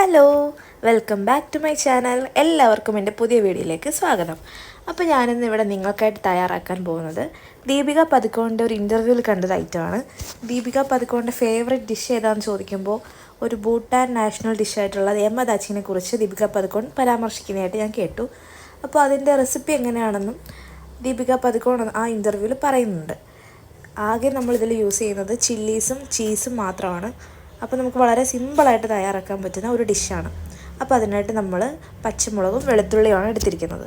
Hello welcome back to my channel. എല്ലാവർക്കും എന്റെ പുതിയ വീഡിയോയിലേക്ക് സ്വാഗതം. അപ്പോൾ ഞാനിന്ന് ഇവിടെ നിങ്ങൾക്കായിട്ട് തയ്യാറാക്കാൻ പോകുന്നത് ദീപിക പതുക്കോണിന്റെ ഒരു ഇന്റർവ്യൂവിൽ കണ്ടൊരു ഐറ്റമാണ്. ദീപിക പതുക്കോണിന്റെ ഫേവറേറ്റ് ഡിഷ് ഏതാണെന്ന് ചോദിക്കുമ്പോൾ ഒരു ഭൂട്ടാൻ നാഷണൽ ഡിഷായിട്ടുള്ള യമദാച്ചിനെ കുറിച്ച് ദീപിക പതുക്കോൺ പരാമർശിക്കുന്നതായിട്ട് ഞാൻ കേട്ടു. അപ്പോൾ അതിന്റെ റെസിപ്പി എങ്ങനെയാണെന്നും ദീപിക പതുക്കോൺ ആ ഇന്റർവ്യൂവിൽ പറയുന്നുണ്ട്. ആകെ നമ്മളിതിൽ യൂസ് ചെയ്യുന്നത് ചില്ലീസും ചീസും മാത്രമാണ്. അപ്പോൾ നമുക്ക് വളരെ സിമ്പിളായിട്ട് തയ്യാറാക്കാൻ പറ്റുന്ന ഒരു ഡിഷാണ് അപ്പോൾ അതിനായിട്ട് നമ്മൾ പച്ചമുളകും വെളുത്തുള്ളിയുമാണ് എടുത്തിരിക്കുന്നത്.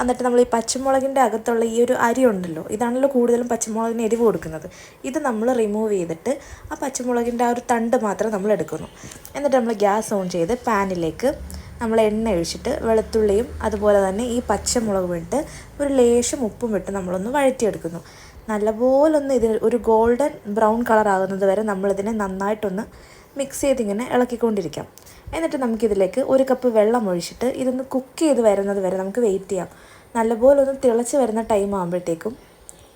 എന്നിട്ട് നമ്മൾ ഈ പച്ചമുളകിന്റെ അകത്തുള്ള ഈ ഒരു അരി ഉണ്ടല്ലോ ഇതാണല്ലോ കൂടുതലും പച്ചമുളകിന് എരിവ് കൊടുക്കുന്നത്. ഇത് നമ്മൾ റിമൂവ് ചെയ്തിട്ട് ആ പച്ചമുളകിന്റെ ആ ഒരു തണ്ട് മാത്രം നമ്മൾ എടുക്കുന്നു. എന്നിട്ട് നമ്മൾ ഗ്യാസ് ഓൺ ചെയ്ത് പാനിലേക്ക് നമ്മൾ എണ്ണ ഒഴിച്ചിട്ട് വെളുത്തുള്ളിയും അതുപോലെ തന്നെ ഈ പച്ചമുളകും ഇട്ട് ഒരു ലേശം ഉപ്പും ഇട്ട് നമ്മളൊന്ന് വഴറ്റിയെടുക്കുന്നു. നല്ലപോലൊന്ന് ഇതിന് ഒരു ഗോൾഡൻ ബ്രൗൺ കളർ ആകുന്നത് വരെ നമ്മളിതിനെ നന്നായിട്ടൊന്ന് മിക്സ് ചെയ്തിങ്ങനെ ഇളക്കിക്കൊണ്ടിരിക്കാം. എന്നിട്ട് നമുക്കിതിലേക്ക് ഒരു കപ്പ് വെള്ളം ഒഴിച്ചിട്ട് ഇതൊന്ന് കുക്ക് ചെയ്ത് വരുന്നത് വരെ നമുക്ക് വെയിറ്റ് ചെയ്യാം. നല്ലപോലെ ഒന്ന് തിളച്ച് വരുന്ന ടൈം ആകുമ്പോഴത്തേക്കും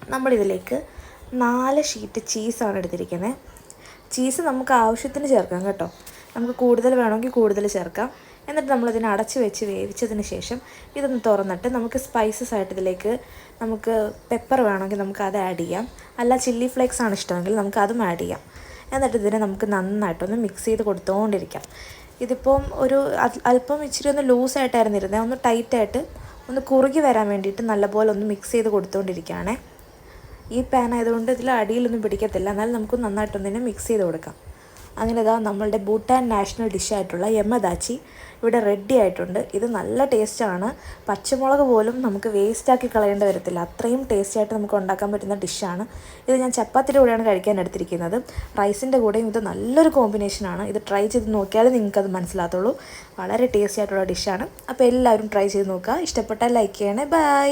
നമ്മളിതിലേക്ക് നാല് ഷീറ്റ് ചീസാണ് എടുത്തിരിക്കുന്നത്. ചീസ് നമുക്ക് ആവശ്യത്തിന് ചേർക്കാം കേട്ടോ. നമുക്ക് കൂടുതൽ വേണമെങ്കിൽ കൂടുതൽ ചേർക്കാം. എന്നിട്ട് നമ്മളതിനെ അടച്ച് വെച്ച് വേവിച്ചതിന് ശേഷം ഇതൊന്ന് തുറന്നിട്ട് നമുക്ക് സ്പൈസസ് ആയിട്ട് ഇതിലേക്ക് നമുക്ക് പെപ്പർ വേണമെങ്കിൽ നമുക്ക് അത് ആഡ് ചെയ്യാം. അല്ല ചില്ലി ഫ്ലേക്സ് ആണ് ഇഷ്ടമെങ്കിൽ നമുക്ക് അതും ആഡ് ചെയ്യാം. എന്നിട്ട് ഇതിനെ നമുക്ക് നന്നായിട്ടൊന്ന് മിക്സ് ചെയ്ത് കൊടുത്തുകൊണ്ടിരിക്കാം ഇതിപ്പം ഒരു അല്പം ഇച്ചിരി ഒന്ന് ലൂസായിട്ടായിരുന്നു ഇരുന്നത് ഒന്ന് ടൈറ്റായിട്ട് ഒന്ന് കുറുകി വരാൻ വേണ്ടിയിട്ട് നല്ലപോലെ ഒന്ന് മിക്സ് ചെയ്ത് കൊടുത്തുകൊണ്ടിരിക്കുകയാണേ ഈ പാൻ ആയതുകൊണ്ട് ഇതിൽ അടിയിലൊന്നും പിടിക്കത്തില്ല. എന്നാലും നമുക്ക് നന്നായിട്ടൊന്നിനെ മിക്സ് ചെയ്ത് കൊടുക്കാം. അങ്ങനെ ഇതാ നമ്മളുടെ ഭൂട്ടാൻ നാഷണൽ ഡിഷായിട്ടുള്ള യമദാച്ചി ഇവിടെ റെഡി ആയിട്ടുണ്ട്. ഇത് നല്ല ടേസ്റ്റാണ് പച്ചമുളക് പോലും നമുക്ക് വേസ്റ്റാക്കി കളയേണ്ടി വരത്തില്ല അത്രയും ടേസ്റ്റിയായിട്ട് നമുക്ക് ഉണ്ടാക്കാൻ പറ്റുന്ന ഡിഷാണ് ഇത് ഞാൻ ചപ്പാത്തിന്റെ കൂടെയാണ് കഴിക്കാൻ എടുത്തിരിക്കുന്നത്. റൈസിന്റെ കൂടെയും ഇത് നല്ലൊരു കോമ്പിനേഷനാണ് ഇത് ട്രൈ ചെയ്ത് നോക്കിയാലേ നിങ്ങൾക്കത് മനസ്സിലാകത്തുള്ളൂ. വളരെ ടേസ്റ്റി ആയിട്ടുള്ള ഡിഷാണ് അപ്പോൾ എല്ലാവരും ട്രൈ ചെയ്ത് നോക്കുക. ഇഷ്ടപ്പെട്ടാൽ ലൈക്ക് ചെയ്യണേ. ബൈ